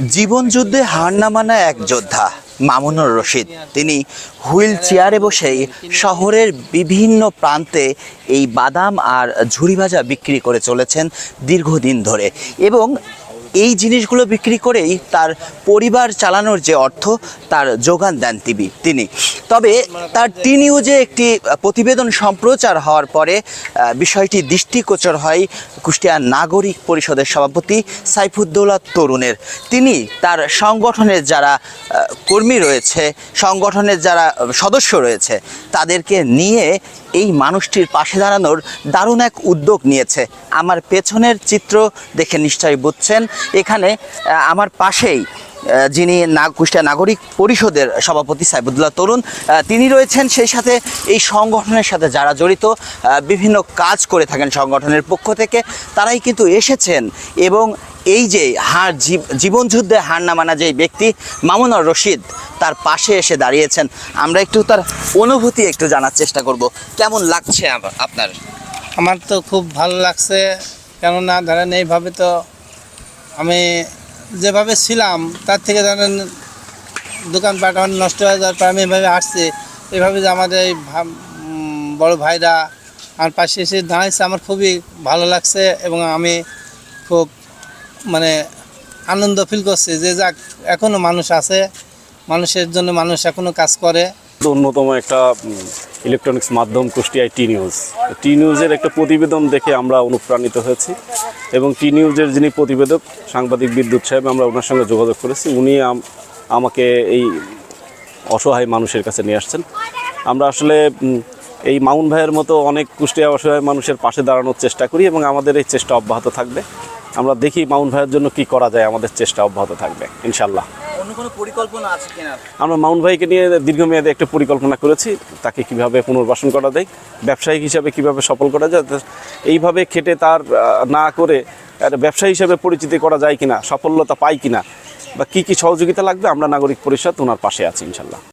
জীবনযুদ্ধে হার না মানা এক যোদ্ধা, মামুনুর রশিদ। তিনি হুইল চেয়ারে বসেই শহরের বিভিন্ন প্রান্তে এই বাদাম আর ঝুড়ি ভাজা বিক্রি করে চলেছেন দীর্ঘদিন ধরে। এবং এই জিনিসগুলো বিক্রি করেই তার পরিবার চালানোর যে অর্থ, তার যোগান দেন তিনি তিনি। তবে তার টি যে একটি প্রতিবেদন সম্প্রচার হওয়ার পরে বিষয়টি দৃষ্টিগোচর হয় কুষ্টিয়া নাগরিক পরিষদের সভাপতি সাইফুদ্দৌলা তরুণের। তিনি তার সংগঠনের যারা কর্মী রয়েছে, সংগঠনের যারা সদস্য রয়েছে, তাদেরকে নিয়ে এই মানুষটির পাশে দাঁড়ানোর দারুণ এক উদ্যোগ নিয়েছে। আমার পেছনের চিত্র দেখে নিশ্চয়ই বুঝছেন। এখানে আমার পাশেই যিনি কুষ্টিয়া নাগরিক পরিষদের সভাপতি সাইবুদ্দুল্লাহ তরুণ তিনি রয়েছেন। সেই সাথে এই সংগঠনের সাথে যারা জড়িত বিভিন্ন কাজ করে থাকেন সংগঠনের পক্ষ থেকে, তারাই কিন্তু এসেছেন এবং এই যে হার জীব- জীবনযুদ্ধে হার না মানা যে ব্যক্তি মামুনুর রশিদ, তার পাশে এসে দাঁড়িয়েছেন। আমরা একটু তার অনুভূতি একটু জানার চেষ্টা করব। কেমন লাগছে আপ- আপনার? আমার তো খুব ভালো লাগছে। কেননা ধরেন এইভাবে তো আমি যেভাবে ছিলাম, তার থেকে ধরেন দোকানপাট আমার নষ্ট হয়ে যাওয়ার পর আমি এভাবে আসছি। এভাবে যে আমাদের এই বড় ভাইরা আমার পাশে এসে দাঁড়াইছে, আমার খুবই ভালো লাগছে এবং আমি খুব মানে আনন্দ ফিল করছি যে যাক এখনও মানুষ আছে, মানুষের জন্য মানুষ এখনও কাজ করে। অন্যতম একটা ইলেকট্রনিক্স মাধ্যম কুষ্টিয়ায় টি নিউজ টি নিউজের একটা প্রতিবেদন দেখে আমরা অনুপ্রাণিত হয়েছি এবং টি নিউজের যিনি প্রতিবেদক, সাংবাদিক বিদ্যুৎ সাহেব, আমরা ওনার সঙ্গে যোগাযোগ করেছি। উনি আমাকে এই অসহায় মানুষের কাছে নিয়ে আসছেন। আমরা আসলে এই মাউন ভাইয়ের মতো অনেক কুষ্টিয়া অসহায় মানুষের পাশে দাঁড়ানোর চেষ্টা করি এবং আমাদের এই চেষ্টা অব্যাহত থাকবে। আমরা দেখি মাউন ভাইয়ের জন্য কি করা যায় আমাদের চেষ্টা অব্যাহত থাকবে ইনশাল্লাহ অন্য কোনো পরিকল্পনা আছে কিনা? আমরা মাউন্ট ভাইকে নিয়ে দীর্ঘমেয়াদে একটা পরিকল্পনা করেছি তাকে কীভাবে পুনর্বাসন করা যায় ব্যবসায়িক হিসাবে কীভাবে সফল করা যায় এইভাবে খেটে তার না করে একটা ব্যবসায়ী হিসাবে পরিচিতি করা যায় কিনা সফলতা পাই কিনা বা কি কি সহযোগিতা লাগবে আমরা নাগরিক পরিষদ ওনার পাশে আছি ইনশাল্লাহ